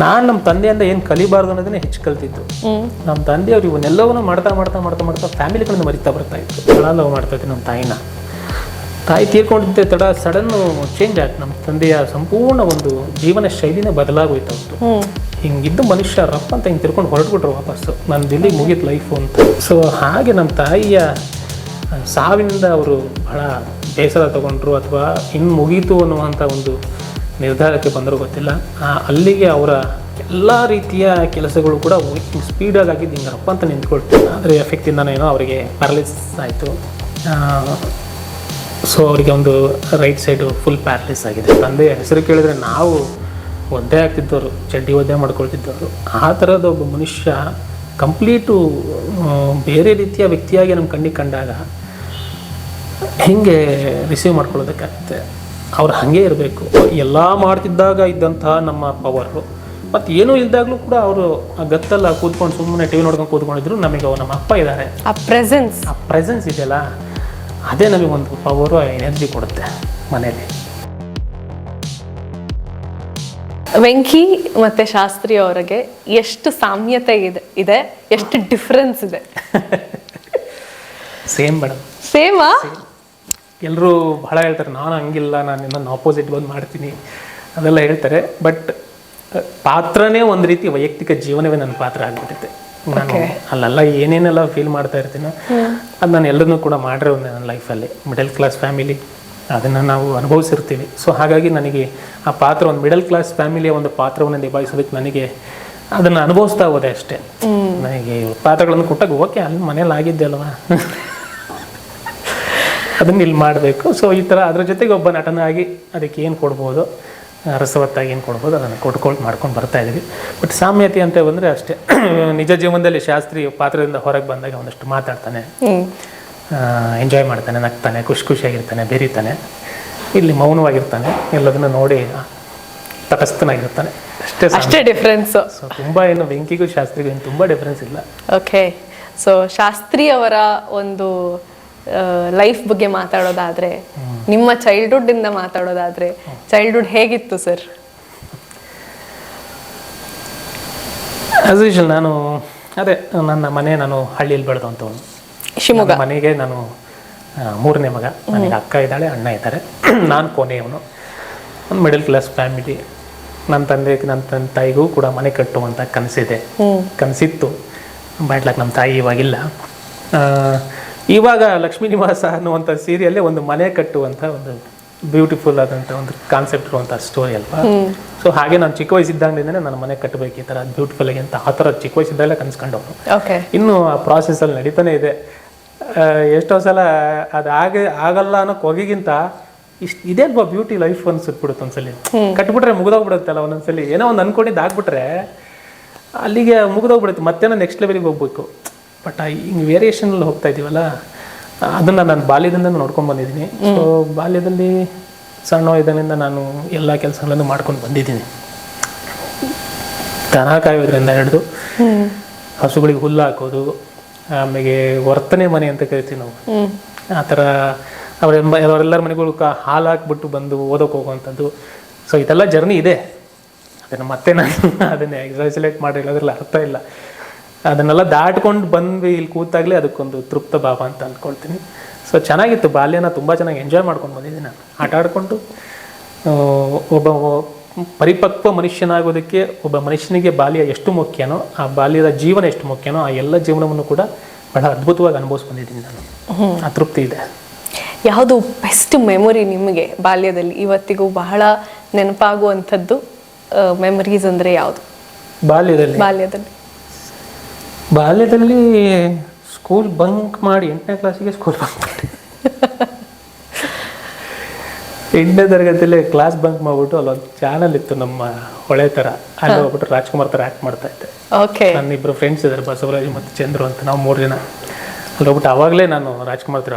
ನಾನು ನಮ್ಮ ತಂದೆಯಿಂದ ಏನು ಕಲಿಬಾರ್ದು ಅನ್ನೋದನ್ನೇ ಹೆಚ್ಚು ಕಲ್ತಿತ್ತು ನಮ್ಮ ತಂದೆಯವರು ಇವನ್ನೆಲ್ಲವನ್ನೂ ಮಾಡ್ತಾ ಮಾಡ್ತಾ ಮಾಡ್ತಾ ಮಾಡ್ತಾ ಫ್ಯಾಮಿಲಿಗಳನ್ನು ಮರಿತಾ ಬರ್ತಾ ಇತ್ತು ಭಾಳ ಲವ್ ಮಾಡ್ತಾ ಇತ್ತು ನಮ್ಮ ತಾಯಿನ. ತಾಯಿ ತೀರ್ಕೊಂಡಿದ್ದೆ ತಡ ಸಡನ್ನು ಚೇಂಜ್ ಆಯ್ತು. ನಮ್ಮ ತಂದೆಯ ಸಂಪೂರ್ಣ ಒಂದು ಜೀವನ ಶೈಲಿನೇ ಬದಲಾಗೋಯ್ತು ಅವತ್ತು ಹಿಂಗಿದ್ದು ಮನುಷ್ಯ ರಪ್ಪ ಅಂತ ಹಿಂಗೆ ತಿರ್ಕೊಂಡು ಹೊರಟ್ಬಿಟ್ರು ವಾಪಸ್ಸು. ನನ್ನ ದಿಲ್ಲಿ ಮುಗೀತು ಲೈಫು ಅಂತ. ಸೊ ಹಾಗೆ ನಮ್ಮ ತಾಯಿಯ ಸಾವಿನಿಂದ ಅವರು ಬಹಳ ಬೇಸರ ತಗೊಂಡ್ರು ಅಥವಾ ಇನ್ನು ಮುಗೀತು ಅನ್ನುವಂಥ ಒಂದು ನಿರ್ಧಾರಕ್ಕೆ ಬಂದರೂ ಗೊತ್ತಿಲ್ಲ. ಅಲ್ಲಿಗೆ ಅವರ ಎಲ್ಲ ರೀತಿಯ ಕೆಲಸಗಳು ಕೂಡ ಸ್ಪೀಡಾಗಿ ಆಗಿದ್ದು ಹಿಂಗೆ ರಪ್ಪ ಅಂತ ನಿಂತ್ಕೊಳ್ತೀನಿ ಅದರ ಎಫೆಕ್ಟಿಂದನೋ ಏನೋ ಅವರಿಗೆ ಪ್ಯಾರಲಿಸ್ ಆಯಿತು. ಸೊ ಅವರಿಗೆ ಒಂದು ರೈಟ್ ಸೈಡು ಫುಲ್ ಪ್ಯಾರಲಿಸ್ ಆಗಿದೆ. ತಂದೆ ಹೆಸರು ಕೇಳಿದ್ರೆ ನಾವು ಒದ್ದೆ ಆಗ್ತಿದ್ದವರು, ಚಡ್ಡಿ ಒದ್ದೆ ಮಾಡ್ಕೊಳ್ತಿದ್ದವರು. ಆ ಥರದ ಒಬ್ಬ ಮನುಷ್ಯ ಕಂಪ್ಲೀಟು ಬೇರೆ ರೀತಿಯ ವ್ಯಕ್ತಿಯಾಗಿ ನಮ್ಮ ಕಣ್ಣಿಗೆ ಕಂಡಾಗ ಹೆಂಗೆ ರಿಸೀವ್ ಮಾಡ್ಕೊಳ್ಳೋದಕ್ಕಾಗುತ್ತೆ? ಅವ್ರು ಹಾಗೆ ಇರಬೇಕು. ಎಲ್ಲ ಮಾಡ್ತಿದ್ದಾಗ ಇದ್ದಂತಹ ನಮ್ಮ ಪವರು ಮತ್ತು ಏನೂ ಇಲ್ದಾಗಲೂ ಕೂಡ ಅವರು ಆ ಗತ್ತಲ್ಲ ಕೂತ್ಕೊಂಡು ಸುಮ್ಮನೆ ಟಿ ವಿ ನೋಡ್ಕೊಂಡು ಕೂತ್ಕೊಂಡಿದ್ರು ನಮಗೆ ಅವ್ರು ನಮ್ಮ ಅಪ್ಪ ಇದ್ದಾರೆ ಆ ಪ್ರೆಸೆನ್ಸ್ ಆ ಪ್ರೆಸೆನ್ಸ್ ಇದೆಯಲ್ಲ ಅದೇ ನಮಗೆ ಒಂದು ಪವರು ಎನರ್ಜಿ ಕೊಡುತ್ತೆ ಮನೇಲಿ. ವೆಂಕಿ ಮತ್ತೆ ಶಾಸ್ತ್ರಿ ಅವರಿಗೆ ಎಷ್ಟು ಸಾಮ್ಯತೆ ಇದೆ ಇದೆ ಎಷ್ಟು ಡಿಫ್ರೆನ್ಸ್ ಇದೆ. ಸೇಮ್ ಮೇಡಮ್ ಸೇಮಾ ಎಲ್ಲರೂ ಬಹಳ ಹೇಳ್ತಾರೆ ನಾನು ಹಂಗಿಲ್ಲ ನಾನು ನನ್ನ ಆಪೋಸಿಟ್ ಬಂದು ಮಾಡ್ತೀನಿ. ಅದೆಲ್ಲ ಹೇಳ್ತಾರೆ ಬಟ್ ಪಾತ್ರನೇ ಒಂದು ರೀತಿ ವೈಯಕ್ತಿಕ ಜೀವನವೇ ನನ್ನ ಪಾತ್ರ ಆಗ್ಬಿಟ್ಟಿದೆ. ನಾನು ಅಲ್ಲೆಲ್ಲ ಏನೇನೆಲ್ಲ ಫೀಲ್ ಮಾಡ್ತಾ ಇರ್ತೀನೋ ಅದು ನಾನು ಎಲ್ಲರನ್ನೂ ಕೂಡ ಮಾಡಿರೋ ಒಂದು ನನ್ನ ಲೈಫಲ್ಲಿ ಮಿಡಲ್ ಕ್ಲಾಸ್ ಫ್ಯಾಮಿಲಿ ಅದನ್ನು ನಾವು ಅನುಭವಿಸಿರ್ತೀವಿ. ಸೊ ಹಾಗಾಗಿ ನನಗೆ ಆ ಪಾತ್ರ ಒಂದು ಮಿಡಲ್ ಕ್ಲಾಸ್ ಫ್ಯಾಮಿಲಿಯ ಒಂದು ಪಾತ್ರವನ್ನು ನಿಭಾಯಿಸೋದಕ್ಕೆ ನನಗೆ ಅದನ್ನು ಅನುಭವಿಸ್ತಾ ಹೋದೆ ಅಷ್ಟೇ. ನನಗೆ ಪಾತ್ರಗಳನ್ನು ಕೊಟ್ಟಾಗ ಓಕೆ ಅಲ್ಲಿ ಮನೇಲಿ ಆಗಿದ್ದೆ ಅಲ್ವಾ? ಅದನ್ನ ಇಲ್ಲಿ ಮಾಡಬೇಕು. ಸೊ ಈ ಥರ ಅದ್ರ ಜೊತೆಗೆ ಒಬ್ಬ ನಟನಾಗಿ ಅದಕ್ಕೆ ಏನು ಕೊಡ್ಬೋದು? ರಸವತ್ತಾಗಿ ಏನು ಕೊಡ್ಬೋದು? ಅದನ್ನು ಕೊಟ್ಕೊಂಡು ಮಾಡ್ಕೊಂಡು ಬರ್ತಾ ಇದ್ದೀವಿ ಬಟ್ ಸಾಮ್ಯತೆ ಅಂತ ಬಂದರೆ ಅಷ್ಟೇ. ನಿಜ ಜೀವನದಲ್ಲಿ ಶಾಸ್ತ್ರಿ ಪಾತ್ರದಿಂದ ಹೊರಗೆ ಬಂದಾಗ ಒಂದಷ್ಟು ಮಾತಾಡ್ತಾನೆ. ಎಂಜಾಯ್ ಮಾಡ್ತಾನೆ ನಗ್ತಾನೆ ಖುಷಿ ಖುಷಿಯಾಗಿರ್ತಾನೆ ಬೆರೀತಾನೆ. ಇಲ್ಲಿ ಮೌನವಾಗಿರ್ತಾನೆ. ಎಲ್ಲದನ್ನು ನೋಡಿ ತಟಸ್ಥನಾಗಿರ್ತಾನೆ. ಅಷ್ಟೇ ಅಷ್ಟೇ ಡಿಫ್ರೆನ್ಸ್ ಸೊ ತುಂಬ ಏನು ವೆಂಕಿಗೂ ಶಾಸ್ತ್ರಿಗೂ ಏನು ತುಂಬ ಡಿಫ್ರೆನ್ಸ್ ಇಲ್ಲ. ಓಕೆ ಸೊ ಶಾಸ್ತ್ರಿ ಅವರ ಒಂದು ಲೈಫ್ ಬಗ್ಗೆ ಮಾತಾಡೋದಾದ್ರೆ ನಿಮ್ಮ ಚೈಲ್ಡ್ಹುಡ್ ಇಂದ ಮಾತಾಡೋದಾದ್ರೆ ಚೈಲ್ಡ್ಹುಡ್ ಹೇಗಿತ್ತು ಸರ್ ಆಸ್ ಯೂಶಲ್ ನಾನು ಅದೇ ನನ್ನ ಮನೆ ನಾನು ಹಳ್ಳಿಯಲ್ಲಿ ಬೆಳೆದಂಥವನು ಶಿವಮೊಗ್ಗ. ಮನೆಗೆ ನಾನು ಮೂರನೇ ಮಗ. ನನಗೆ ಅಕ್ಕ ಇದ್ದಾಳೆ ಅಣ್ಣ ಇದ್ದಾರೆ. ನಾನು ಕೊನೆಯವನು. ಒಂದು ಮಿಡಲ್ ಕ್ಲಾಸ್ ಫ್ಯಾಮಿಲಿ ನನ್ನ ತಂದೆಗೆ ನನ್ನ ತನ್ನ ತಾಯಿಗೂ ಕೂಡ ಮನೆ ಕಟ್ಟುವಂಥ ಕನಸಿದೆ. ಕನಸಿತ್ತು. ಬ್ಯಾಟ್ಲಾಕ್ ನಮ್ಮ ತಾಯಿ ಇವಾಗಿಲ್ಲ. ಇವಾಗ ಲಕ್ಷ್ಮೀ ನಿವಾಸ ಅನ್ನುವಂಥ ಸೀರಿಯಲ್ಲೇ ಒಂದು ಮನೆ ಕಟ್ಟುವಂಥ ಒಂದು ಬ್ಯೂಟಿಫುಲ್ ಆದಂಥ ಒಂದು ಕಾನ್ಸೆಪ್ಟ್ ಇರುವಂಥ ಸ್ಟೋರಿ ಅಲ್ವಾ? ಸೊ ಹಾಗೆ ನಾನು ಚಿಕ್ಕ ವಯಸ್ಸಿದ್ದಾಗಲಿಂದನೇ ನಾನು ಮನೆ ಕಟ್ಟಬೇಕು ಈ ಥರ ಬ್ಯೂಟಿಫುಲ್ ಆಗಿ ಅಂತ ಆ ಥರ ಚಿಕ್ಕ ವಯಸ್ಸಿದ್ದಾಗಲೇ ಕನ್ಸ್ಕೊಂಡವನು ಓಕೆ ಇನ್ನು ಆ ಪ್ರಾಸೆಸ್ಸಲ್ಲಿ ನಡೀತಾನೆ ಇದೆ. ಎಷ್ಟೋ ಸಲ ಅದು ಆಗ ಆಗಲ್ಲ ಅನ್ನೋ ಕೊಗಿಗಿಂತ ಇಷ್ಟು ಇದೇ ಅಲ್ವಾ ಬ್ಯೂಟಿ ಲೈಫ್ ಅನ್ಸುತ್ಬಿಡುತ್ತೆ ಒಂದ್ಸಲಿ. ಕಟ್ಬಿಟ್ರೆ ಮುಗಿದೋಗ್ಬಿಡುತ್ತಲ್ಲ ಒಂದೊಂದ್ಸಲಿ. ಏನೋ ಒಂದು ಅನ್ಕೊಂಡಿದ್ದು ಆಗ್ಬಿಟ್ರೆ ಅಲ್ಲಿಗೆ ಮುಗಿದೋಗ್ಬಿಡುತ್ತೆ. ಮತ್ತೆ ನೆಕ್ಸ್ಟ್ ಲೆವೆಲಿಗೆ ಹೋಗ್ಬೇಕು. ಬಟ್ ಹಿಂಗೆ ವೇರಿಯೇಷನಲ್ಲಿ ಹೋಗ್ತಾ ಇದ್ದೀವಲ್ಲ ಅದನ್ನು ನಾನು ಬಾಲ್ಯದಿಂದ ನೋಡ್ಕೊಂಡು ಬಂದಿದ್ದೀನಿ. ಸೊ ಬಾಲ್ಯದಲ್ಲಿ ಸಣ್ಣ ಇದರಿಂದ ನಾನು ಎಲ್ಲ ಕೆಲಸಗಳನ್ನು ಮಾಡ್ಕೊಂಡು ಬಂದಿದ್ದೀನಿ. ದನ ಕಾಯೋದ್ರಿಂದ ಹಿಡಿದು ಹಸುಗಳಿಗೆ ಹುಲ್ಲು ಹಾಕೋದು ಆಮೇಲೆ ವರ್ತನೆ ಮನೆ ಅಂತ ಕರಿತೀವಿ ನಾವು. ಆ ಥರ ಅವರೆಲ್ಲ ಅವರೆಲ್ಲರ ಮನೆಗಳು ಹಾಲು ಹಾಕ್ಬಿಟ್ಟು ಬಂದು ಓದೋಕೆ ಹೋಗುವಂಥದ್ದು. ಸೊ ಇದೆಲ್ಲ ಜರ್ನಿ ಇದೆ. ಅದನ್ನು ಮತ್ತೆ ನಾನು ಅದನ್ನೇ ಎಕ್ಸಾಸಿಲೇಟ್ ಮಾಡಿಲ್ಲ ಅದರಲ್ಲಿ ಅರ್ಥ ಇಲ್ಲ. ಅದನ್ನೆಲ್ಲ ದಾಟ್ಕೊಂಡು ಬಂದ್ವಿ ಇಲ್ಲಿ ಕೂತಾಗಲೇ ಅದಕ್ಕೊಂದು ತೃಪ್ತ ಭಾವ ಅಂತ ಅಂದ್ಕೊಳ್ತೀನಿ. ಸೊ ಚೆನ್ನಾಗಿತ್ತು ಬಾಲ್ಯನ ತುಂಬ ಚೆನ್ನಾಗಿ ಎಂಜಾಯ್ ಮಾಡ್ಕೊಂಡು ಬಂದಿದ್ದೀನಿ ನಾನು. ಆಟ ಆಡಿಕೊಂಡು ಒಬ್ಬ ಪರಿಪಕ್ವ ಮನುಷ್ಯನಾಗೋದಕ್ಕೆ ಒಬ್ಬ ಮನುಷ್ಯನಿಗೆ ಬಾಲ್ಯ ಎಷ್ಟು ಮುಖ್ಯನೋ ಆ ಬಾಲ್ಯದ ಜೀವನ ಎಷ್ಟು ಮುಖ್ಯನೋ ಆ ಎಲ್ಲ ಜೀವನವನ್ನು ಕೂಡ ಬಹಳ ಅದ್ಭುತವಾಗಿ ಅನುಭವಿಸಿ ಬಂದಿದ್ದೀನಿ ನಾನು. ಆ ತೃಪ್ತಿ ಇದೆ. ಯಾವುದು ಬೆಸ್ಟ್ ಮೆಮೊರಿ ನಿಮಗೆ ಬಾಲ್ಯದಲ್ಲಿ? ಇವತ್ತಿಗೂ ಬಹಳ ನೆನಪಾಗುವಂಥದ್ದು ಮೆಮೊರೀಸ್ ಅಂದರೆ ಯಾವುದು? ಬಾಲ್ಯದಲ್ಲಿ? ಬಾಲ್ಯದಲ್ಲಿ. ಬಾಲ್ಯದಲ್ಲಿ ಸ್ಕೂಲ್ ಬಂಕ್ ಮಾಡಿ ಎಂಟನೇ ಕ್ಲಾಸಿಗೆ ಸ್ಕೂಲ್ ಬಂಕ್ ಮಾಡಿ. ಎಂಟನೇ ತರಗತಿಯಲ್ಲಿ ಕ್ಲಾಸ್ ಬಂಕ್ ಮಾಡ್ಬಿಟ್ಟು ಅಲ್ಲೊಂದು ಚಾನಲ್ ಇತ್ತು ನಮ್ಮ ಹೊಳೆ ಥರ ಅಲ್ಲಿ ಹೋಗ್ಬಿಟ್ಟು ರಾಜ್ಕುಮಾರ್ ತರ ಆಕ್ಟ್ ಮಾಡ್ತಾ ಇದ್ದೆ. ಓಕೆ ನನ್ನ ಇಬ್ರು ಫ್ರೆಂಡ್ಸ್ ಇದ್ದಾರೆ ಬಸವರಾಜ್ ಮತ್ತು ಚಂದ್ರು ಅಂತ ನಾವು ಮೂರು ಜನ. ಅಲ್ಲಿ ಹೋಗ್ಬಿಟ್ಟು ಅವಾಗಲೇ ನಾನು ರಾಜ್ಕುಮಾರ್ ತರ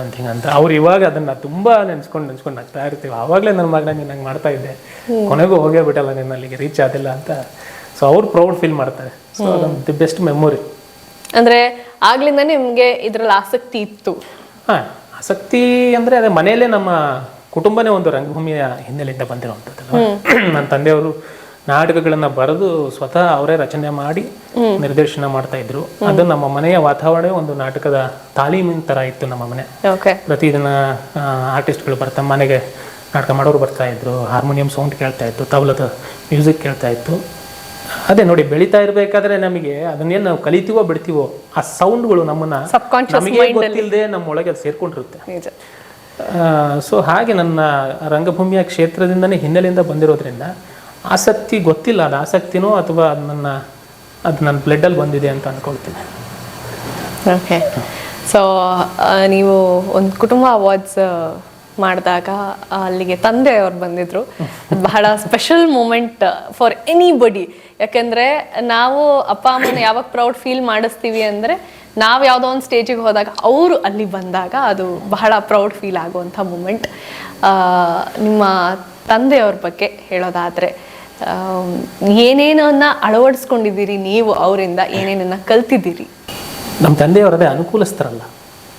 ಅಂತ ಹಿಂಗಂತ ಅವ್ರು ಇವಾಗ ಅದನ್ನ ತುಂಬ ನೆನ್ಸ್ಕೊಂಡು ನೆನ್ಸ್ಕೊಂಡು ನಗ್ತಾ ಇರ್ತೀವಿ. ಅವಾಗಲೇ ನನ್ನ ಮಗನ ನೀನು ನಂಗೆ ಮಾಡ್ತಾ ಇದ್ದೆ. ಕೊನೆಗೂ ಹೋಗೇ ಬಿಟ್ಟಲ್ಲ ನಿನ್ನ ಅಲ್ಲಿಗೆ ರೀಚ್ ಆದಿಲ್ಲ ಅಂತ. ಸೊ ಅವ್ರು ಪ್ರೌಡ್ ಫೀಲ್ ಮಾಡ್ತಾರೆ. ಸೊ ಅದೊಂದು ದಿ ಬೆಸ್ಟ್ ಮೆಮೊರಿ ಅಂದ್ರೆ ಆಗ್ಲಿಂದ ನಿಮ್ಗೆ ಇದ್ರಲ್ಲಿ ಆಸಕ್ತಿ ಇತ್ತು? ಹಾ ಆಸಕ್ತಿ ಅಂದ್ರೆ ಅದೇ ಮನೆಯಲ್ಲೇ ನಮ್ಮ ಕುಟುಂಬನೇ ಒಂದು ರಂಗಭೂಮಿಯ ಹಿನ್ನೆಲೆಯಿಂದ ಬಂದಿರುವಂಥದ್ದಲ್ಲ ನನ್ನ ತಂದೆಯವರು ನಾಟಕಗಳನ್ನ ಬರೆದು ಸ್ವತಃ ಅವರೇ ರಚನೆ ಮಾಡಿ ನಿರ್ದೇಶನ ಮಾಡ್ತಾ ಇದ್ರು. ಅದು ನಮ್ಮ ಮನೆಯ ವಾತಾವರಣ ಒಂದು ನಾಟಕದ ತಾಲೀಮಿನ ತರ ಇತ್ತು ನಮ್ಮ ಮನೆ. ಓಕೆ ಪ್ರತಿದಿನ ಆರ್ಟಿಸ್ಟ್ಗಳು ಬರ್ತಾ ಮನೆಗೆ ನಾಟಕ ಮಾಡೋರು ಬರ್ತಾ ಇದ್ರು ಹಾರ್ಮೋನಿಯಂ ಸೌಂಡ್ ಕೇಳ್ತಾ ಇತ್ತು ತಬಲದ ಮ್ಯೂಸಿಕ್ ಕೇಳ್ತಾ ಇತ್ತು. ಅದೇ ನೋಡಿ ಬೆಳೀತಾ ಇರಬೇಕಾದ್ರೆ ನಮಗೆ ಅದನ್ನೇನು ನಾವು ಕಲಿತೀವೋ ಬಿಡ್ತೀವೋ ಆ ಸೌಂಡ್ಗಳು ನಮ್ಮನ್ನ ನಮಗೆ ಗೊತ್ತಿಲ್ಲದೆ ನಮ್ಮೊಳಗೆ ಅದು ಸೇರ್ಕೊಂಡಿರುತ್ತೆ. ಸೊ ಹಾಗೆ ನನ್ನ ರಂಗಭೂಮಿಯ ಕ್ಷೇತ್ರದಿಂದನೇ ಹಿನ್ನೆಲೆಯಿಂದ ಬಂದಿರೋದ್ರಿಂದ ಆಸಕ್ತಿ ಗೊತ್ತಿಲ್ಲ ಅದು ಆಸಕ್ತಿನೋ ಅಥವಾ ಅದು ನನ್ನ ಅದು ನನ್ನ ಬ್ಲಡ್ಡಲ್ಲಿ ಬಂದಿದೆ ಅಂತ ಅಂದ್ಕೊಳ್ತೀನಿ ಓಕೆ ಸೊ ನೀವು ಒಂದು ಕುಟುಂಬ ಅವಾರ್ಡ್ಸ್ ಮಾಡಿದಾಗ ಅಲ್ಲಿಗೆ ತಂದೆ ಅವ್ರು ಬಂದಿದ್ರು. ಅದ್ ಬಹಳ ಸ್ಪೆಷಲ್ ಮೂಮೆಂಟ್ ಫಾರ್ ಎನಿ ಬಡಿ ಯಾಕೆಂದ್ರೆ ನಾವು ಅಪ್ಪ ಅಮ್ಮನ ಯಾವಾಗ ಪ್ರೌಡ್ ಫೀಲ್ ಮಾಡಿಸ್ತೀವಿ ಅಂದ್ರೆ ನಾವು ಯಾವುದೋ ಒಂದು ಸ್ಟೇಜಿಗೆ ಹೋದಾಗ ಅವರು ಅಲ್ಲಿ ಬಂದಾಗ ಅದು ಬಹಳ ಪ್ರೌಡ್ ಫೀಲ್ ಆಗುವಂಥ ಮೂಮೆಂಟ್ ನಿಮ್ಮ ತಂದೆಯವ್ರ ಬಗ್ಗೆ ಹೇಳೋದಾದ್ರೆ ಏನೇನನ್ನ ಅಳವಡಿಸ್ಕೊಂಡಿದ್ದೀರಿ ನೀವು ಅವರಿಂದ ಏನೇನನ್ನ ಕಲ್ತಿದ್ದೀರಿ? ನಮ್ಮ ತಂದೆಯವರದೇ ಅನುಕೂಲಿಸ್ತಾರಲ್ಲ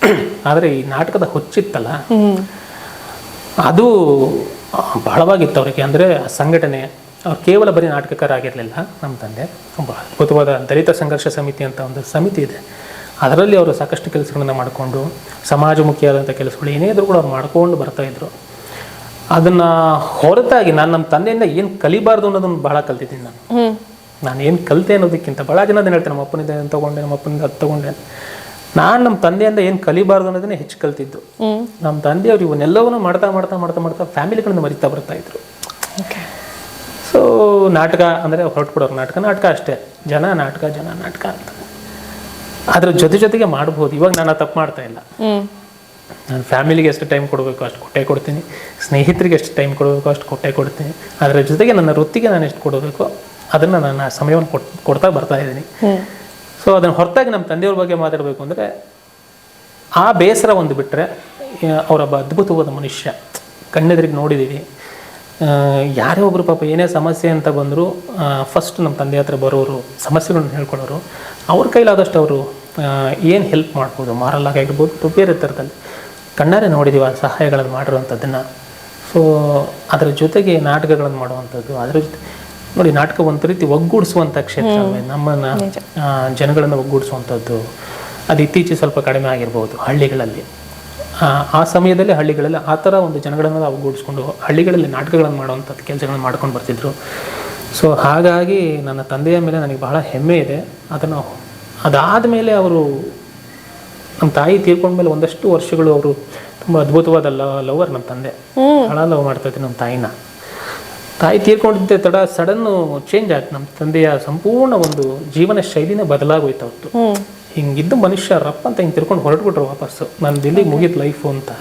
ಆದರೆ ಈ ನಾಟಕದ ಹುಚ್ಚಿತ್ತಲ್ಲ? ಅದು ಬಹಳವಾಗಿತ್ತು ಅವರಿಗೆ ಅಂದರೆ ಸಂಘಟನೆ. ಅವ್ರು ಕೇವಲ ಬರೀ ನಾಟಕಕಾರಾಗಿರಲಿಲ್ಲ ನಮ್ಮ ತಂದೆ. ತುಂಬ ಅದ್ಭುತವಾದ ದಲಿತ ಸಂಘರ್ಷ ಸಮಿತಿ ಅಂತ ಒಂದು ಸಮಿತಿ ಇದೆ. ಅದರಲ್ಲಿ ಅವರು ಸಾಕಷ್ಟು ಕೆಲಸಗಳನ್ನು ಮಾಡಿಕೊಂಡು ಸಮಾಜಮುಖಿಯಾದಂಥ ಕೆಲಸಗಳು ಏನೇ ಇದ್ರೂ ಕೂಡ ಅವ್ರು ಮಾಡ್ಕೊಂಡು ಬರ್ತಾಯಿದ್ರು ಅದನ್ನು ಹೊರತಾಗಿ ನಾನು ನಮ್ಮ ತಂದೆಯಿಂದ ಏನು ಕಲಿಬಾರ್ದು ಅನ್ನೋದನ್ನು ಬಹಳ ಕಲ್ತಿದ್ದೀನಿ ನಾನು. ನಾನು ಏನು ಕಲಿತೆ ಅನ್ನೋದಕ್ಕಿಂತ ಭಾಳ ಜನ ಅದನ್ನ ಹೇಳ್ತಾರೆ ನಮ್ಮ ಅಪ್ಪನಿಂದ ಏನು ತೊಗೊಂಡೆ ನಮ್ಮ ಅಪ್ಪನಿಂದ ಅದು ತೊಗೊಂಡೆ ನಾನು ನಮ್ಮ ತಂದೆಯಿಂದ ಏನು ಕಲಿಬಾರ್ದು ಅನ್ನೋದನ್ನೇ ಹೆಚ್ಚು ಕಲ್ತಿದ್ದು. ನಮ್ಮ ತಂದೆಯವರು ಇವನ್ನೆಲ್ಲವನ್ನೂ ಮಾಡ್ತಾ ಮಾಡ್ತಾ ಮಾಡ್ತಾ ಮಾಡ್ತಾ ಫ್ಯಾಮಿಲಿಗಳನ್ನ ಮರಿತಾ ಬರ್ತಾ ಇದ್ರು. ಓಕೆ ಸೊ ನಾಟಕ ಅಂದರೆ ಹೊರಟ್ಬಿಡೋರು ನಾಟಕ ನಾಟಕ ಅಷ್ಟೇ. ಜನ ನಾಟಕ ಜನ ನಾಟಕ ಅಂತ. ಅದ್ರ ಜೊತೆ ಜೊತೆಗೆ ಮಾಡ್ಬೋದು. ಇವಾಗ ನಾನು ತಪ್ಪು ಮಾಡ್ತಾ ಇಲ್ಲ. ನಾನು ಫ್ಯಾಮಿಲಿಗೆ ಎಷ್ಟು ಟೈಮ್ ಕೊಡಬೇಕು ಅಷ್ಟು ಕೊಟ್ಟೆ ಕೊಡ್ತೀನಿ. ಸ್ನೇಹಿತರಿಗೆ ಎಷ್ಟು ಟೈಮ್ ಕೊಡಬೇಕು ಅಷ್ಟು ಕೊಟ್ಟೆ ಕೊಡ್ತೀನಿ. ಅದರ ಜೊತೆಗೆ ನನ್ನ ವೃತ್ತಿಗೆ ನಾನು ಎಷ್ಟು ಕೊಡಬೇಕು ಅದನ್ನು ನಾನು ಆ ಸಮಯವನ್ನು ಕೊಡ್ತಾ ಬರ್ತಾ ಇದ್ದೀನಿ. ಸೊ ಅದನ್ನು ಹೊರತಾಗಿ ನಮ್ಮ ತಂದೆಯವ್ರ ಬಗ್ಗೆ ಮಾತಾಡಬೇಕು ಅಂದರೆ, ಆ ಬೇಸರ ಒಂದು ಬಿಟ್ಟರೆ ಅವರೊಬ್ಬ ಅದ್ಭುತವಾದ ಮನುಷ್ಯ. ಕಣ್ಣೆದ್ರಿಗೆ ನೋಡಿದ್ದೀವಿ ಯಾರೇ ಒಬ್ಬರು ಪಾಪ ಏನೇ ಸಮಸ್ಯೆ ಅಂತ ಬಂದರೂ ಫಸ್ಟ್ ನಮ್ಮ ತಂದೆ ಹತ್ರ ಬರೋರು, ಸಮಸ್ಯೆಗಳನ್ನ ಹೇಳ್ಕೊಳ್ಳೋರು, ಅವ್ರ ಕೈಲಾದಷ್ಟು ಅವರು ಏನು ಹೆಲ್ಪ್ ಮಾಡ್ಬೋದು ಮಾರಲ್ಲಾಗಿರ್ಬೋದು ಬೇರೆ ಥರದಲ್ಲಿ ಕಣ್ಣಾರೆ ನೋಡಿದ್ದೀವಿ ಆ ಸಹಾಯಗಳನ್ನು ಮಾಡಿರುವಂಥದ್ದನ್ನು ಸೊ ಅದರ ಜೊತೆಗೆ ನಾಟಕಗಳನ್ನು ಮಾಡುವಂಥದ್ದು ಅದರ ಜೊತೆ ನೋಡಿ ನಾಟಕ ಒಂದು ರೀತಿ ಒಗ್ಗೂಡಿಸುವಂಥ ಕ್ಷೇತ್ರ? ನಮ್ಮನ್ನ ಜನಗಳನ್ನು ಒಗ್ಗೂಡಿಸುವಂಥದ್ದು ಅದು ಇತ್ತೀಚೆಗೆ ಸ್ವಲ್ಪ ಕಡಿಮೆ ಆಗಿರ್ಬೋದು ಹಳ್ಳಿಗಳಲ್ಲಿ. ಆ, ಸಮಯದಲ್ಲಿ ಹಳ್ಳಿಗಳಲ್ಲಿ ಆ ಥರ ಒಂದು ಜನಗಳನ್ನು ನಾವು ಒಗ್ಗೂಡಿಸ್ಕೊಂಡು ಹಳ್ಳಿಗಳಲ್ಲಿ ನಾಟಕಗಳನ್ನು ಮಾಡುವಂಥದ್ದು ಕೆಲಸಗಳನ್ನು ಮಾಡ್ಕೊಂಡು ಬರ್ತಿದ್ರು. ಸೊ ಹಾಗಾಗಿ ನನ್ನ ತಂದೆಯ ಮೇಲೆ ನನಗೆ ಬಹಳ ಹೆಮ್ಮೆ ಇದೆ. ಅದನ್ನು ಅದಾದ ಮೇಲೆ ಅವರು ನಮ್ಮ ತಾಯಿ ತೀರ್ಕೊಂಡ್ಮೇಲೆ ಒಂದಷ್ಟು ವರ್ಷಗಳು ಅವರು ತುಂಬ ಅದ್ಭುತವಾದ ಲವರ್ ನಮ್ಮ ತಂದೆ. ಬಹಳ ಲವ್ ಮಾಡ್ತಾ ನಮ್ಮ ತಾಯಿನ. ತಾಯಿ ತೀರ್ಕೊಂಡಿದ್ದೆ ತಡ ಸಡನ್ನು ಚೇಂಜ್ ಆಯ್ತು. ನಮ್ಮ ತಂದೆಯ ಸಂಪೂರ್ಣ ಒಂದು ಜೀವನ ಶೈಲಿನೇ ಬದಲಾಗೋಯ್ತು ಅವತ್ತು ಹಿಂಗಿದ್ದು ಮನುಷ್ಯ ರಪ್ಪ ಅಂತ ಹಿಂಗೆ ತಿರ್ಕೊಂಡು ಹೊರಟ್ಬಿಟ್ರು ವಾಪಸ್ಸು. ನನ್ನ ದಿಲ್ಲಿ ಮುಗಿದ ಲೈಫು ಅಂತ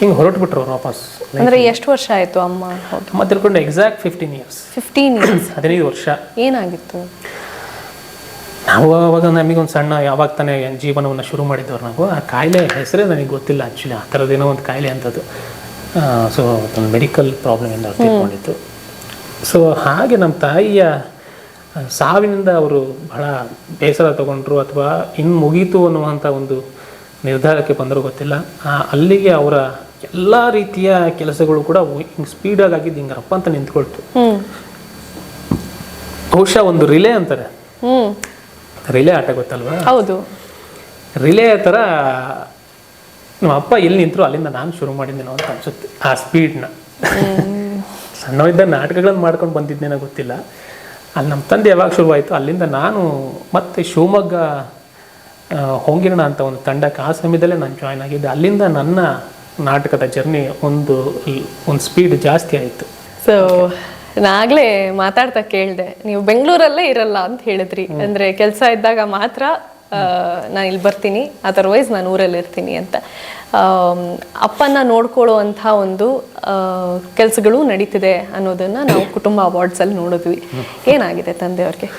ಹಿಂಗೆ ಹೊರಟ್ಬಿಟ್ರು ಅವ್ರು ವಾಪಸ್ ಅಂದ್ರೆ ಎಷ್ಟು ವರ್ಷ ಆಯ್ತು ಅಮ್ಮ ಅಮ್ಮ ತಿರ್ಕೊಂಡು exact fifteen years fifteen years ಹದಿನೈದು ವರ್ಷ. ಏನಾಗಿತ್ತು? ನಾವು ಅವಾಗ ನಮಗೊಂದು ಸಣ್ಣ ಯಾವಾಗ ತಾನೇ ಜೀವನವನ್ನು ಶುರು ಮಾಡಿದ್ದವ್ರು ನಾವು. ಆ ಕಾಯಿಲೆ ಹೆಸರೇ ನನಗೆ ಗೊತ್ತಿಲ್ಲ ಆ್ಯಕ್ಚುಲಿ ಆ ಥರದ್ದೇನೋ ಒಂದು ಕಾಯಿಲೆ ಅಂಥದ್ದು. ಸೊ ಒಂದು ಮೆಡಿಕಲ್ ಪ್ರಾಬ್ಲಮಿಂದ ಅವ್ರು ತಿಳ್ಕೊಂಡಿತ್ತು ಸೊ ಹಾಗೆ ನಮ್ಮ ತಾಯಿಯ ಸಾವಿನಿಂದ ಅವರು ಬಹಳ ಬೇಸರ ತಗೊಂಡ್ರು ಅಥವಾ ಇನ್ನು ಮುಗೀತು ಅನ್ನುವಂಥ ಒಂದು ನಿರ್ಧಾರಕ್ಕೆ ಬಂದರೂ ಗೊತ್ತಿಲ್ಲ. ಅಲ್ಲಿಗೆ ಅವರ ಎಲ್ಲ ರೀತಿಯ ಕೆಲಸಗಳು ಕೂಡ ಹಿಂಗೆ ಸ್ಪೀಡಾಗಿ ಆಗಿದ್ದು ಹಿಂಗೆ ರಪ್ಪ ಅಂತ ನಿಂತ್ಕೊಳ್ತು. ಬಹುಶಃ ಒಂದು ರಿಲೇ ಅಂತಾರೆ. ರಿಲೇ ಆಟ ಗೊತ್ತಲ್ವಾ? ಹೌದು. ರಿಲೇ ಥರ ನಮ್ಮ ಅಪ್ಪ ಎಲ್ಲಿ ನಿಂತರು ಅಲ್ಲಿಂದ ನಾನು ಶುರು ಮಾಡಿದ್ದೇನೋ ಅಂತ ಅನ್ಸುತ್ತೆ ಆ ಸ್ಪೀಡ್ನ. ಸಣ್ಣವಿದ್ದ ನಾಟಕಗಳನ್ನು ಮಾಡ್ಕೊಂಡು ಬಂದಿದ್ದೇನೋ ಗೊತ್ತಿಲ್ಲ. ಅಲ್ಲಿ ನಮ್ಮ ತಂದೆ ಯಾವಾಗ ಶುರುವಾಯಿತು ಅಲ್ಲಿಂದ ನಾನು ಮತ್ತೆ ಶಿವಮೊಗ್ಗ ಹೊಂಗಿರಣ ಅಂತ ಒಂದು ತಂಡಕ್ಕೆ ಆ ಸಮಯದಲ್ಲೇ ನಾನು ಜಾಯ್ನ್ ಆಗಿದ್ದೆ. ಅಲ್ಲಿಂದ ನನ್ನ ನಾಟಕದ ಜರ್ನಿ ಒಂದು ಒಂದು ಸ್ಪೀಡ್ ಜಾಸ್ತಿ ಆಯಿತು. ಸೊ ನಾಗಲೇ ಮಾತಾಡ್ತಾ ಕೇಳಿದೆ ನೀವು ಬೆಂಗಳೂರಲ್ಲೇ ಇರಲ್ಲ ಅಂತ ಹೇಳಿದ್ರಿ. ಅಂದ್ರೆ ಕೆಲಸ ಇದ್ದಾಗ ಮಾತ್ರ ನಾನು ಇಲ್ಲಿ ಬರ್ತೀನಿ. ಅದರ್ವೈಸ್ ನಾನು ಊರಲ್ಲಿ ಇರ್ತೀನಿ ಅಂತ. ಅಪ್ಪನ ನೋಡ್ಕೊಳ್ಳುವಂಥ ಒಂದು ಕೆಲಸಗಳು ನಡೀತಿದೆ ಅನ್ನೋದನ್ನ ನಾವು ಕುಟುಂಬ ಅವಾರ್ಡ್ಸಲ್ಲಿ ನೋಡಿದ್ವಿ. ಏನಾಗಿದೆ ತಂದೆಯವ್ರಿಗೆ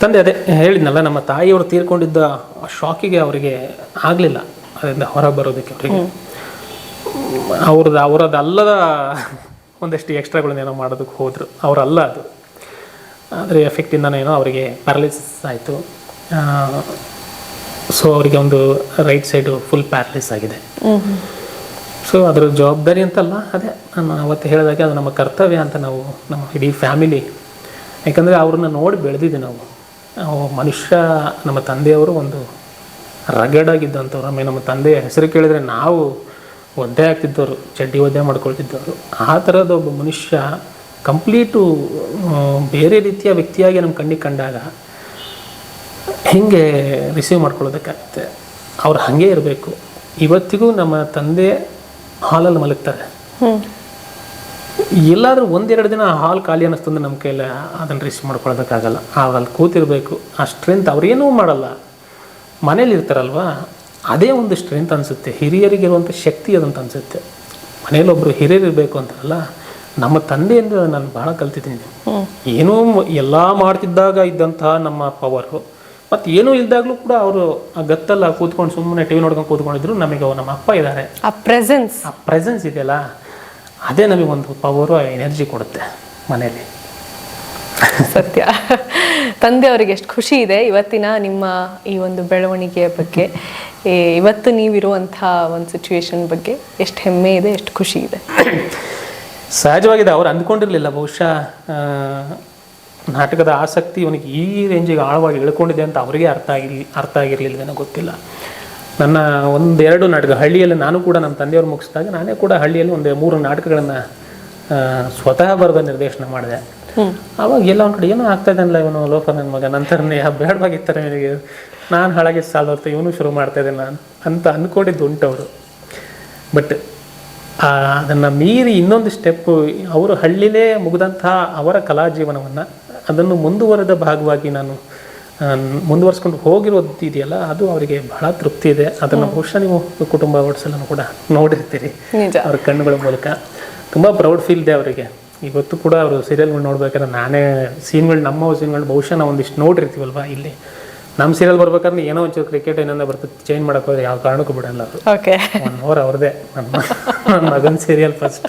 ತಂದೆ ಅದೇ ಹೇಳಿದ್ನಲ್ಲ ನಮ್ಮ ತಾಯಿಯವರು ತೀರ್ಕೊಂಡಿದ್ದ ಶಾಕಿಗೆ ಅವರಿಗೆ ಆಗಲಿಲ್ಲ. ಅದರಿಂದ ಹೊರಗೆ ಬರೋದಕ್ಕೆ ಅವರಿಗೆ. ಅವ್ರದ್ದು ಅವರದಲ್ಲದ ಅಲ್ಲದ ಒಂದಷ್ಟು ಎಕ್ಸ್ಟ್ರಾಗಳನ್ನೇನೋ ಮಾಡೋದಕ್ಕೆ ಹೋದರು. ಅವರಲ್ಲ ಅದು. ಆದರೆ ಎಫೆಕ್ಟಿಂದನೇನೋ ಅವರಿಗೆ ಪ್ಯಾರಲಿಸಿಸ್ ಆಯಿತು. ಸೊ ಅವರಿಗೆ ಒಂದು ರೈಟ್ ಸೈಡು ಫುಲ್ ಪ್ಯಾರಲಿಸ್ ಆಗಿದೆ. ಸೊ ಅದರ ಜವಾಬ್ದಾರಿ ಅಂತಲ್ಲ ಅದೇ ನಾನು ಅವತ್ತು ಹೇಳಿದಾಗೆ ಅದು ನಮ್ಮ ಕರ್ತವ್ಯ ಅಂತ ನಾವು ನಮ್ಮ ಇಡೀ ಫ್ಯಾಮಿಲಿ ಯಾಕಂದರೆ ಅವ್ರನ್ನ ನೋಡಿ ಬೆಳೆದಿದ್ದೆ ನಾವು. ಮನುಷ್ಯ ನಮ್ಮ ತಂದೆಯವರು ಒಂದು ರಗಡಾಗಿದ್ದಂಥವ್ರು. ಆಮೇಲೆ ನಮ್ಮ ತಂದೆಯ ಹೆಸರು ಕೇಳಿದರೆ ನಾವು ಒದ್ದೆ ಆಗ್ತಿದ್ದವರು ಚಡ್ಡಿ ಒದ್ದೆ ಮಾಡ್ಕೊಳ್ತಿದ್ದವರು. ಆ ಥರದ ಒಬ್ಬ ಮನುಷ್ಯ ಕಂಪ್ಲೀಟು ಬೇರೆ ರೀತಿಯ ವ್ಯಕ್ತಿಯಾಗಿ ನಮ್ಮ ಕಣ್ಣಿಗೆ ಕಂಡಾಗ ಹೆಂಗೆ ರಿಸೀವ್ ಮಾಡ್ಕೊಳ್ಳೋದಕ್ಕಾಗುತ್ತೆ? ಅವ್ರು ಹಾಗೇ ಇರಬೇಕು. ಇವತ್ತಿಗೂ ನಮ್ಮ ತಂದೆ ಹಾಲಲ್ಲಿ ಮಲಗ್ತಾರೆ. ಎಲ್ಲಾದರೂ ಒಂದೆರಡು ದಿನ ಹಾಲ್ ಖಾಲಿ ಅನ್ನಿಸ್ತಂದ್ರೆ ನಮ್ಮ ಕೈಯಲ್ಲಿ ಅದನ್ನು ರಿಸೀವ್ ಮಾಡ್ಕೊಳ್ಳೋದಕ್ಕಾಗಲ್ಲ. ಅಲ್ಲಿ ಕೂತಿರಬೇಕು. ಆ ಸ್ಟ್ರೆಂತ್ ಅವ್ರೇನೂ ಮಾಡಲ್ಲ. ಮನೇಲಿ ಇರ್ತಾರಲ್ವ? ಅದೇ ಒಂದು ಸ್ಟ್ರೆಂತ್ ಅನಿಸುತ್ತೆ. ಹಿರಿಯರಿಗಿರುವಂಥ ಶಕ್ತಿ ಅದಂತ ಅನಿಸುತ್ತೆ. ಮನೇಲಿ ಒಬ್ಬರು ಹಿರಿಯರು ಇರಬೇಕು ಅಂತಾರಲ್ಲ ನಮ್ಮ ತಂದೆಯಿಂದ ನಾನು ಭಾಳ ಕಲ್ತಿದ್ದೀನಿ. ಏನೂ ಎಲ್ಲ ಮಾಡ್ತಿದ್ದಾಗ ಇದ್ದಂತಹ ನಮ್ಮ ಪವರು ಮತ್ತು ಏನೂ ಇಲ್ದಾಗ್ಲೂ ಕೂಡ ಅವರು ಆ ಗತ್ತಲ್ಲ ಕೂತ್ಕೊಂಡು ಸುಮ್ಮನೆ ಟಿವಿ ನೋಡ್ಕೊಂಡು ಕೂತ್ಕೊಂಡಿದ್ರು ನಮಗೆ ನಮ್ಮ ಅಪ್ಪ ಇದ್ದಾರೆ. ಆ ಪ್ರೆಸೆನ್ಸ್ ಆ ಪ್ರೆಸೆನ್ಸ್ ಇದೆಯಲ್ಲ ಅದೇ ನಮಗೆ ಒಂದು ಪವರು ಎನರ್ಜಿ ಕೊಡುತ್ತೆ ಮನೆಯಲ್ಲಿ. ಸತ್ಯ. ತಂದೆ ಅವರಿಗೆ ಎಷ್ಟು ಖುಷಿ ಇದೆ ಇವತ್ತಿನ ನಿಮ್ಮ ಈ ಒಂದು ಬೆಳವಣಿಗೆಯ ಬಗ್ಗೆ. ಇವತ್ತು ನೀವಿರುವಂಥ ಒಂದು ಸಿಚುವೇಶನ್ ಬಗ್ಗೆ ಎಷ್ಟು ಹೆಮ್ಮೆ ಇದೆ ಎಷ್ಟು ಖುಷಿ ಇದೆ. ಸಹಜವಾಗಿದೆ ಅವ್ರು ಅಂದ್ಕೊಂಡಿರಲಿಲ್ಲ ಬಹುಶಃ ನಾಟಕದ ಆಸಕ್ತಿ ಇವನಿಗೆ ಈ ರೇಂಜಿಗೆ ಆಳವಾಗಿ ಇಳ್ಕೊಂಡಿದೆ ಅಂತ ಅವರಿಗೆ ಅರ್ಥ ಆಗಿರಲಿ ಅರ್ಥ ಆಗಿರಲಿಲ್ವೇನೋ ಗೊತ್ತಿಲ್ಲ. ನನ್ನ ಒಂದೆರಡು ನಾಟಕ ಹಳ್ಳಿಯಲ್ಲಿ ನಾನು ಕೂಡ ನಮ್ಮ ತಂದೆಯವ್ರು ಮುಗಿಸಿದಾಗ ನಾನೇ ಕೂಡ ಹಳ್ಳಿಯಲ್ಲಿ ಒಂದು ಮೂರು ನಾಟಕಗಳನ್ನು ಸ್ವತಃ ಬರೆದ ನಿರ್ದೇಶನ ಮಾಡಿದೆ. ಅವಾಗ ಎಲ್ಲ ಒಂದು ಕಡೆ ಏನೋ ಆಗ್ತಾ ಇದ್ದಾನಲ್ಲ ಇವನು ಲೋಕ ನನ್ನ ಮಗ ನಂತರನೇ ಬೇಡವಾಗಿತ್ತಾರೆ ಇವನಿಗೆ. ನಾನು ಹಾಳಾಗಿ ಸಾಲೋರ್ತೆ ಇವನು ಶುರು ಮಾಡ್ತಾ ಇದ್ದೆ ನಾನು ಅಂತ ಅಂದ್ಕೊಂಡಿದ್ದು ಅವರು ಬಟ್ ಅದನ್ನು ಮೀರಿ ಇನ್ನೊಂದು ಸ್ಟೆಪ್ಪು ಅವರು ಹಳ್ಳಿಲೇ ಮುಗಿದಂತಹ ಅವರ ಕಲಾ ಜೀವನವನ್ನು ಅದನ್ನು ಮುಂದುವರೆದ ಭಾಗವಾಗಿ ನಾನು ಮುಂದುವರ್ಸ್ಕೊಂಡು ಹೋಗಿರೋದು ಇದೆಯಲ್ಲ ಅದು ಅವರಿಗೆ ಬಹಳ ತೃಪ್ತಿ ಇದೆ. ಅದನ್ನು ಬಹುಶಃ ನೀವು ಕುಟುಂಬ ಓಡಿಸಲನ್ನು ಕೂಡ ನೋಡಿರ್ತೀರಿ ಅವ್ರ ಕಣ್ಣುಗಳ ಮೂಲಕ. ತುಂಬ ಪ್ರೌಡ್ ಫೀಲ್ ಇದೆ ಅವರಿಗೆ. ಇವತ್ತು ಕೂಡ ಅವರು ಸೀರಿಯಲ್ಗಳು ನೋಡ್ಬೇಕಾದ್ರೆ ನಾನೇ ಸೀನ್ಗಳು ನಮ್ಮ ಸೀನ್ಗಳು ಬಹುಶಃ ನಾವು ಒಂದಿಷ್ಟು ನೋಡಿರ್ತೀವಲ್ವ ಇಲ್ಲಿ. ನಮ್ಮ ಸೀರಿಯಲ್ ಬರ್ಬೇಕಾದ್ರೆ ಏನೋ ಒಂಚೂರು ಕ್ರಿಕೆಟ್ ಏನಂದ ಬರ್ತದೆ ಚೇಂಜ್ ಮಾಡಕ್ಕೆ ಹೋದ್ರೆ ಯಾವ ಕಾರಣಕ್ಕೂ ಬಿಡಲ್ಲ ಅವರು. ಓಕೆ ಒನ್ ಅವರ್ ಅವ್ರದ್ದೇ ನನ್ನ ನನ್ನ ಮಗನ ಸೀರಿಯಲ್ ಫಸ್ಟ್